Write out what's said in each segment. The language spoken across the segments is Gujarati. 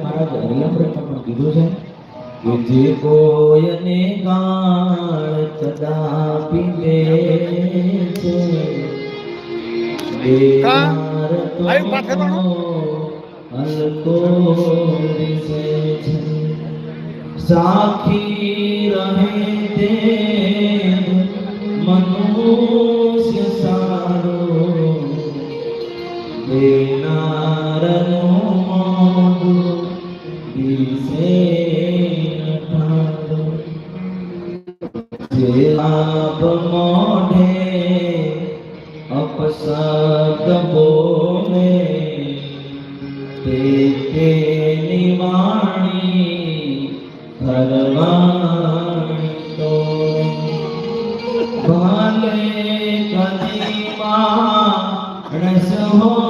મહારાજ હરિલામૃતમાં પણ કીધું છે કે જે કોયને ગાળ કદાપી દે છે તો સાખી રહે તે મનુષ્ય ભલે કદી માણસ હોય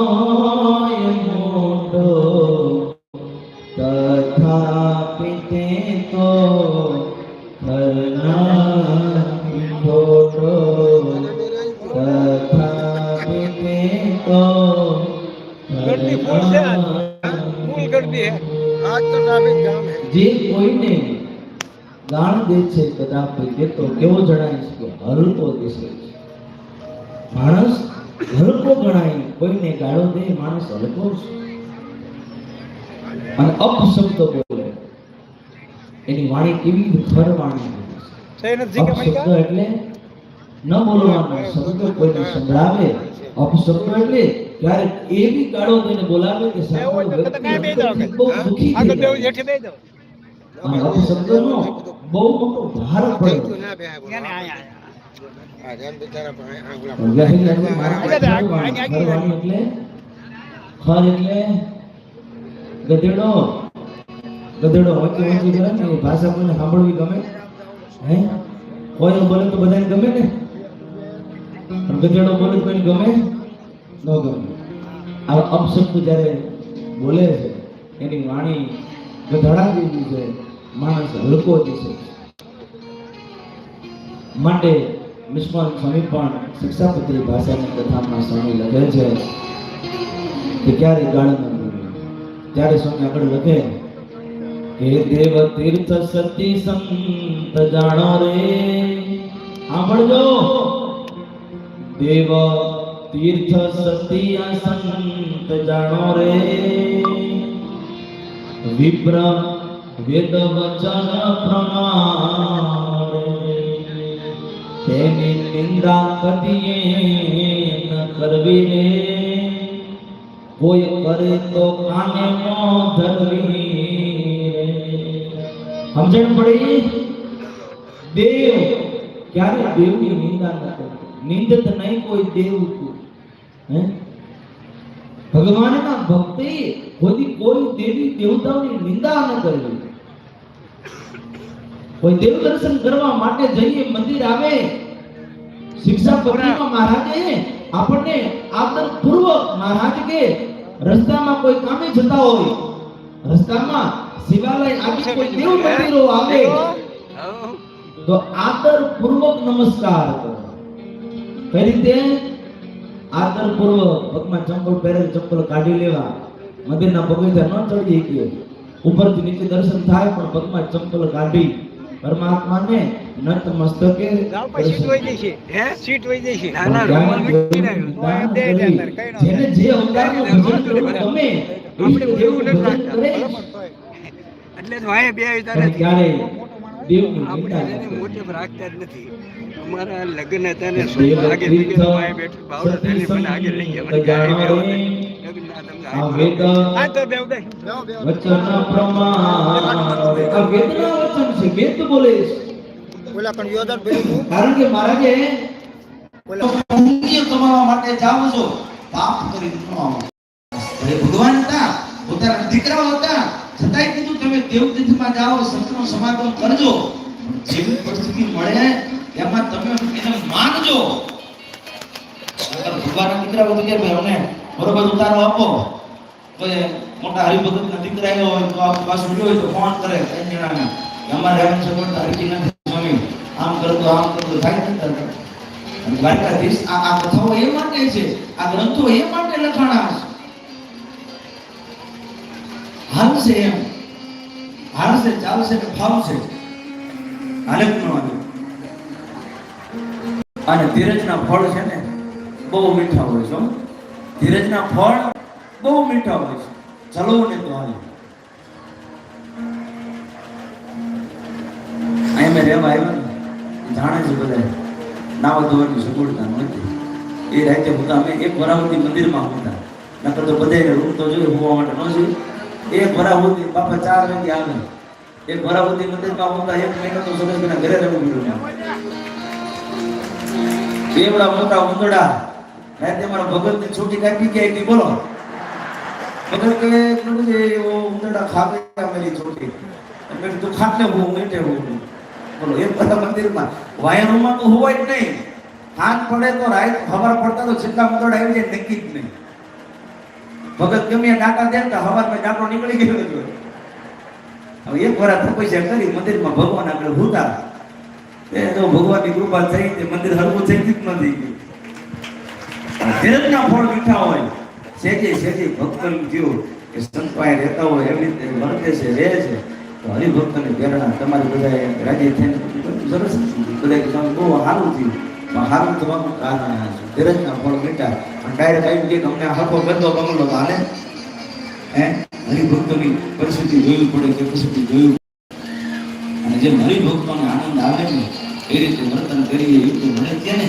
જામ હે. જે કોઈને ગાળ દે છે કદાપી તો કેવો જણાય છે હલકો દિશે છે. માણસ હલકો ગણાય કોઈને ગાળો દે માણસ હલકો છે. અને અપશબ્દ બોલે એની વાણી કેવી ખર વાણી હોય છે. સહી નથી કે અપશબ્દ એટલે ન બોલવાનો શબ્દ કોઈને સંભળાવે અપશબ્દ એટલે ક્યારેક એવી ગાળો દઈને બોલાવે કે સામેનો એવું હોય તો વ્યક્તિ કાંઈ બેસી જાઓ કે. બહુ દુઃખી આગળ થઈ બેવું જાય. જેઠી બેસી જાઓ અને અપશબ્દનો બહુ મોટો ભાર પડે એને આયા જાહેર લાગે મારા અહીંયા પાસે આગળ, અહીંયા આગળ. ખરવાણી એટલે ખર એટલે ગધેડો. ગધેડો, વચ્ચે વચ્ચે કરે ને એ ભાષા મને સાંભળવી ગમે? હે? કોઈ બોલે તો બધાને ગમે ને? પણ ગધેડો બોલે તો કોઈને ગમે? ન ગમે. આ અપશબ્દ જ્યારે બોલે છે, એની વાણી ગધડા જેવી છે, માણસ હલકો છે. માટે મિસ્માન સ્વામી પણ શિક્ષાપત્રી ભાષાની કથામાં સ્વામી લખે છે કે ક્યારે ગાળ ન બોલવી ત્યારે સ્વામી આગળ વધે કે દેવ તીર્થ સતી સંત જાણો રે. સાંભળજો. દેવ તીર્થ સતી સંત જાણો રે. વિપ્ર વેદ વચન પ્રમાણે તેની નિંદા કદીએ ન કરવી રે. કોઈ કરે તો કાને નો ધરવી સમજણ પડી? દેવ, ક્યારે દેવની નિંદા ન કરવી નિંદત નહીં કોઈ દેવ તું હે? ભગવાનના ભક્તિ કોઈ કોઈ દેવી દેવતાઓની નિંદા ન કરવી કોઈ દેવ દર્શન કરવા માટે જઈએ, મંદિર આવે શિક્ષા પત્રીમાં મહારાજે આપણને આદરપૂર્વક મહારાજ કે રસ્તામાં કોઈ કામે જતા હોય રસ્તામાં શિવાલય આવી કોઈ દેવ મંદિરો આવે તો આદરપૂર્વક નમસ્કાર કરો. કઈ રીતે? આદરપૂર્વક પગમાં ચંપલ પહેરેલ ચંપલ કાઢી લેવા. મંદિરના પગથિયા ન ચડી ગયો ઉપરથી નીચે દર્શન થાય પણ પગમાં ચંપલ કાઢી પરમાત્માને નત મસ્તકે જાઓ પછી સીટ વહી જશે હે? સીટ વહી જશે ના, ના, રૂમાલ મૂકી નાખ્યો. દે કરી. અંદર, કઈ ન જેને જે અવતારનું ભજન કરવું ગમે આપણે એ દેવનું ભૂલ ભજન નથી કરે એટલે જ વાંહે બે આવતા નથી. આપણે એને કરે. રાખતા જ નથી. અમારા લગ્ન હતા ને દેવ આગે લઈ તીર્થ ગયા વાંહે બેઠું ભાવના થઈને મને આગે લઈ ગયા મને ગાડી દે વચન પ્રમાણ. વેદના વચન છે. વેદ બોલે છે. પણ કારણ કે મહારાજે પુણ્ય કમાવા માટે જાઓ છો. પાપ કરી કમાવા અરે ભગવાન હતા પોતાના દીકરાઓ હતા. છતાંય કીધું તમે દેવતીથમાં જાઓ સંતનો સમાગમ કરજો. જેવી પરિસ્થિતિ મળે એમાં તમે એને માનજો. ભગવાનના દીકરા બધું કે ભાઈ અમને બરોબર ઉતારો આપો કોઈ મોટા હરિભગતના દીકરા હોય તો આ પાછું હોય તો ફોન કરે? કઈ જણાને. કે અમારે એમ સગવડતા હરકી નથી. આમ કરતો આમ કરતો થાય ને તને. અને દ્વારકાધીશ આ આ કથાઓ એ માટે છે. આ ગ્રંથો એ માટે લખાણા છે. હાલશે એમ. હાલશે, ચાલશે ને ફાવશે. હાલે અને ધીરજના ફળ છે ને, બહુ મીઠા હોય છે. ધીરજના ફળ બહુ મીઠા હોય છે. ચલો ને તો હાલે. અહીં મેં રહેવા આવ્યા જાણે છે બધા નાવા ધોવાની સગવડતા નથી એ રાતે હું અમે એક વરાવતી મંદિરમાં હતા. નકર તો બધાને રૂમ તો જોઈએ હોવા માટે ન છે એક વરાવતી બાપા ચાર વાગે આવે. એક વરાવતી મંદિરમાં હોતા એક મહિનો તો સરસ ઘરે રમી રહેવું પડ્યું બેવડા મોટા ઉંદડા રાતે મારા ભગતની છૂટી કાપી ગયા એટલી બોલો. ભગત કહે એવો ઉંદડા ખાવે અમારી છોટી એટલે તું ખાટલે હું મેટે હું. બોલો એ બધા મંદિરમાં વાયણોમાં તો હોય જ નહીં. હાથ પડે તો રાત ખબર પડતા તો છેલ્લા ઉંદડા આવી જાય, નક્કી જ નહીં. ભગત ગમે ડાકા દે તો હવારમાં ડાકો નીકળી ગયો જ હવે એક વાર તપસ્યા કરી, મંદિરમાં ભગવાન આગળ હુતા. એ તો ભગવાનની કૃપા થઈ, તે મંદિર હરવું થઈ ગયું નથી ગયું? ધીરજના ફળ મીઠા હોય. સેજે સેજે ભક્તન થયું કે સંતપાય રહેતા હોય, એવી રીતે વર્તે છે, રહે છે. તો હરિભક્તની પ્રેરણા તમારે બધાએ રાજી થઈને સરસ બધા કામ બહુ સારું થયું. પણ આ છે. ધીરજના ફળ મીઠા અને ડાયરેક્ટ આવી કે અમને હકો બંધો બંગલો હાલે. હે? હરિભક્તોની પરિસ્થિતિ જોવી પડે કે પરિસ્થિતિ જોયું અને જેમ હરિભક્તોને આનંદ આવે ને, એ રીતે વર્તન કરીએ એવું તો મળે છે ને